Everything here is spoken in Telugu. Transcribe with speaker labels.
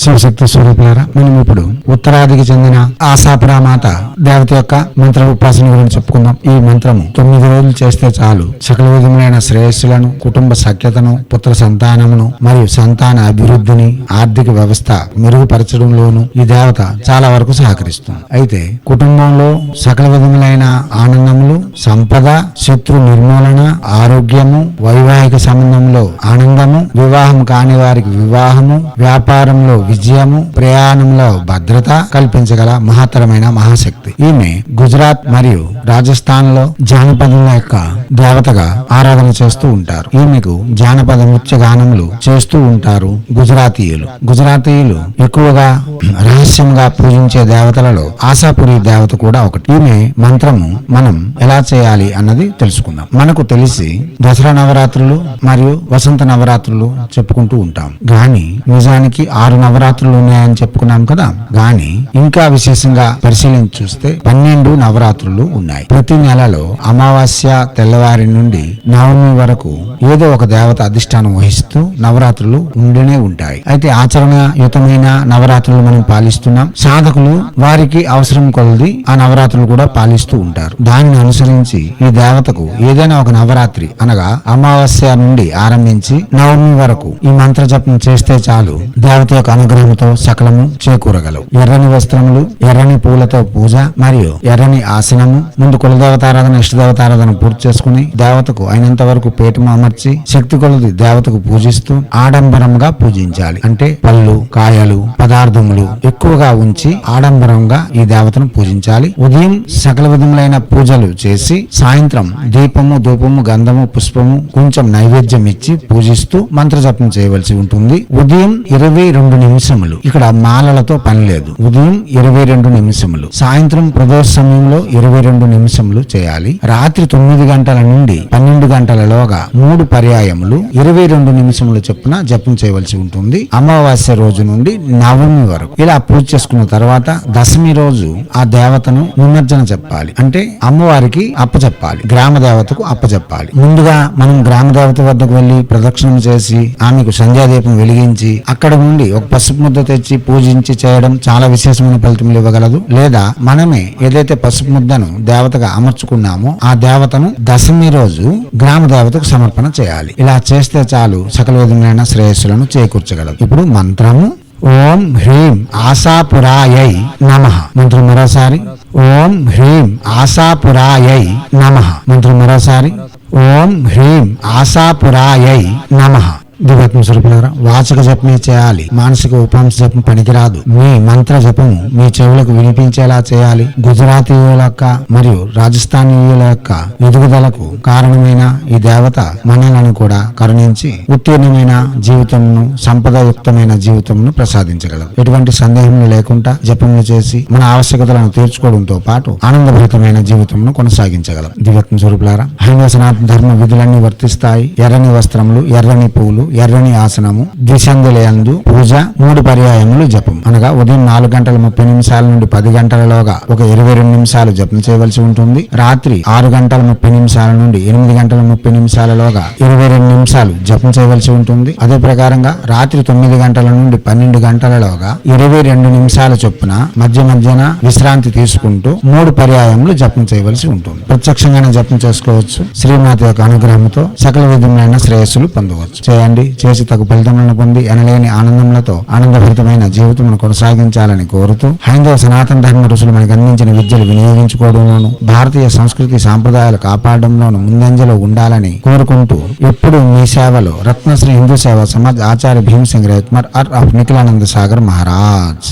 Speaker 1: శివశక్తి స్వరూపులారా మనం ఇప్పుడు ఉత్తరాదికి చెందిన ఆశాపురామాత దేవత యొక్క మంత్ర ఉపాసన గురించి చెప్పుకుందాం. ఈ మంత్రము తొమ్మిది రోజులు చేస్తే చాలు. సకల విధములైన శ్రేయస్సులను కుటుంబ సఖ్యతను పుత్ర సంతానమును మరియు సంతాన అభివృద్ధిని ఆర్థిక వ్యవస్థ మెరుగుపరచడంలోను ఈ దేవత చాలా వరకు సహకరిస్తుంది. అయితే కుటుంబంలో సకల విధములైన ఆనందములు సంపద శత్రు నిర్మూలన ఆరోగ్యము వైవాహిక సంబంధంలో ఆనందము వివాహం కాని వారికి వివాహము వ్యాపారంలో విజయము ప్రయాణంలో భద్రత కల్పించగల మహత్తరమైన మహాశక్తి. ఈమె గుజరాత్ మరియు రాజస్థాన్లో జానపదుల యొక్క దేవతగా ఆరాధన చేస్తూ ఉంటారు. ఈమెకు జానపద నృత్య గానములు చేస్తూ ఉంటారు గుజరాతీయులు. గుజరాతీయులు ఎక్కువగా రహస్యంగా పూజించే దేవతలలో ఆశాపురి దేవత కూడా ఒకటి. ఈమె మంత్రము మనం ఎలా చేయాలి అన్నది తెలుసుకుందాం. మనకు తెలిసి దసరా నవరాత్రులు మరియు వసంత నవరాత్రులు చెప్పుకుంటూ ఉంటాం. గాని నిజానికి ఆరు నవరాత్రులు ఉన్నాయని చెప్పుకున్నాం కదా? గాని ఇంకా విశేషంగా పరిశీలించి చూస్తే పన్నెండు నవరాత్రులు ఉన్నాయి. ప్రతి నెలలో అమావాస్య తెల్లవారి నుండి నవమి వరకు ఏదో ఒక దేవత అధిష్టానం వహిస్తూ నవరాత్రులు ఉండినే ఉంటాయి. అయితే ఆచరణయుతమైన నవరాత్రులు మనం పాలిస్తున్నాం. సాధకులు వారికి అవసరం కొలది ఆ నవరాత్రులు కూడా పాలిస్తూ ఉంటారు. దానిని అనుసరించి ఈ దేవతకు ఏదైనా ఒక నవరాత్రి అనగా అమావాస్య నుండి ఆరంభించి నవమి వరకు ఈ మంత్ర జపం చేస్తే చాలు దేవత యొక్క అనుగ్రహంతో సకలము చేకూరగలవు. ఎర్రని వస్త్రములు ఎర్రని పూలతో పూజ మరియు ఎర్రని ఆసనము ముందు కులదేవతారాధన ఇష్టదేవతారాధన పూర్తి చేసుకుని దేవతకు అయినంత వరకు పేటము అమర్చి శక్తి కొలది దేవతకు పూజిస్తూ ఆడంబరంగా పూజించాలి. అంటే పళ్ళు కాయలు పదార్థములు ఎక్కువగా ఉంచి ఆడంబరంగా ఈ దేవతను పూజించాలి. ఉదయం సకల విధములైన పూజలు చేసి సాయంత్రం దీపము ధూపము గంధము పుష్పము కొంచెం నైవేద్యం ఇచ్చి పూజిస్తూ మంత్రజపం చేయవలసి ఉంటుంది. ఉదయం ఇరవై రెండు నిమిషములు. ఇక్కడ మాలలతో పని లేదు. ఉదయం ఇరవై రెండు నిమిషములు. సాయంత్రం ప్రదోష సమయంలో ఇరవై రెండు నిమిషములు చేయాలి. రాత్రి తొమ్మిది గంటల నుండి పన్నెండు గంటలలోగా మూడు పర్యాయములు ఇరవై రెండు నిమిషముల చొప్పున జపం చేయవలసి ఉంటుంది. అమావాస్య రోజు నుండి నవమి వరకు. ఇలా పూజ చేసుకున్న తర్వాత దశమి రోజు ఆ దేవతను నిమజ్జన చెప్పాలి. అంటే అమ్మవారికి అప్పచెప్పాలి గ్రామ దేవతకు అప్పచెప్పాలి ముందుగా మనం గ్రామ దేవత వద్దకు వెళ్ళి ప్రదక్షిణం చేసి ఆమెకు సంధ్యాదీపం వెలిగించి అక్కడ నుండి ఒక పసుపు ముద్ద తెచ్చి పూజించి చేయడం చాలా విశేషమైన ఫలితములు ఇవ్వగలదు. లేదా మనమే ఏదైతే పసుపు ముద్దను దేవతగా అమర్చుకున్నామో ఆ దేవతను దశమి రోజు గ్రామ దేవతకు సమర్పణ చేయాలి. ఇలా చేస్తే చాలు సకల విధమైన శ్రేయస్సులను చేకూర్చగలదు. ఇప్పుడు మంత్రము. ఓం హ్రీం ఆశాపురాయై నమ. మంత్రం మరోసారి. ఓం హ్రీం ఆశాపురాయై నమ. మంత్రం మరోసారి. ఓం హ్రీం ఆశాపురాయై నమ. దివ్యాత్మ స్వరూపులారా వాచక జపమే చేయాలి. మానసిక ఉపాంశ జపం పనికిరాదు. మీ మంత్ర జపము మీ చెవులకు వినిపించేలా చేయాలి. గుజరాతీయుల యొక్క మరియు రాజస్థానీయుల యొక్క ఎదుగుదలకు కారణమైన ఈ దేవత మనలను కూడా కరుణించి ఉత్తీర్ణమైన జీవితమును సంపదయుక్తమైన జీవితమును ప్రసాదించగలరు ఎటువంటి సందేహం లేకుండా జపములు చేసి మన ఆవశ్యకతలను తీర్చుకోవడంతో పాటు ఆనందభరితమైన జీవితంను కొనసాగించగలం దివ్యాత్మ స్వరూపులారా హైందవ సనాతన ధర్మ విధులన్నీ వర్తిస్తాయి. ఎర్రని వస్త్రములు ఎర్రని పువ్వులు ఎర్రని ఆసనము ద్విసంధులందు పూజ మూడు పర్యాయములు జపం. అనగా ఉదయం నాలుగు గంటల ముప్పై నిమిషాల నుండి పది గంటలలోగా ఒక ఇరవై రెండు నిమిషాలు జపం చేయవలసి ఉంటుంది. రాత్రి ఆరు గంటల ముప్పై నిమిషాల నుండి ఎనిమిది గంటల ముప్పై నిమిషాలలోగా ఇరవై రెండు నిమిషాలు జపం చేయవలసి ఉంటుంది. అదే ప్రకారంగా రాత్రి తొమ్మిది గంటల నుండి పన్నెండు గంటలలోగా ఇరవై రెండు నిమిషాల చొప్పున మధ్య మధ్యన విశ్రాంతి తీసుకుంటూ మూడు పర్యాయములు జపం చేయవలసి ఉంటుంది. ప్రత్యక్షంగానే జపం చేసుకోవచ్చు. శ్రీమాత యొక్క అనుగ్రహంతో సకల విధములైన శ్రేయస్సులు పొందవచ్చు. చేయండి. చేసి తగు ఫలితములను పొంది ఎనలేని ఆనందములతో ఆనందభరితమైన జీవితమును కొనసాగించాలని కోరుతూ హైందవ సనాతన ధర్మ ఋషులు మనకు అందించిన విద్యలు వినియోగించుకోవడంలోను భారతీయ సంస్కృతి సాంప్రదాయాలు కాపాడడంలోను ముందంజలో ఉండాలని కోరుకుంటూ ఎప్పుడు మీ సేవలో రత్నశ్రీ హిందూ సేవ సమాజ్ ఆచార్య భీమసింగ్ రేత్మర్ అర్ ఆఫ్ నిఖిలానంద సాగర్ మహారాజ్.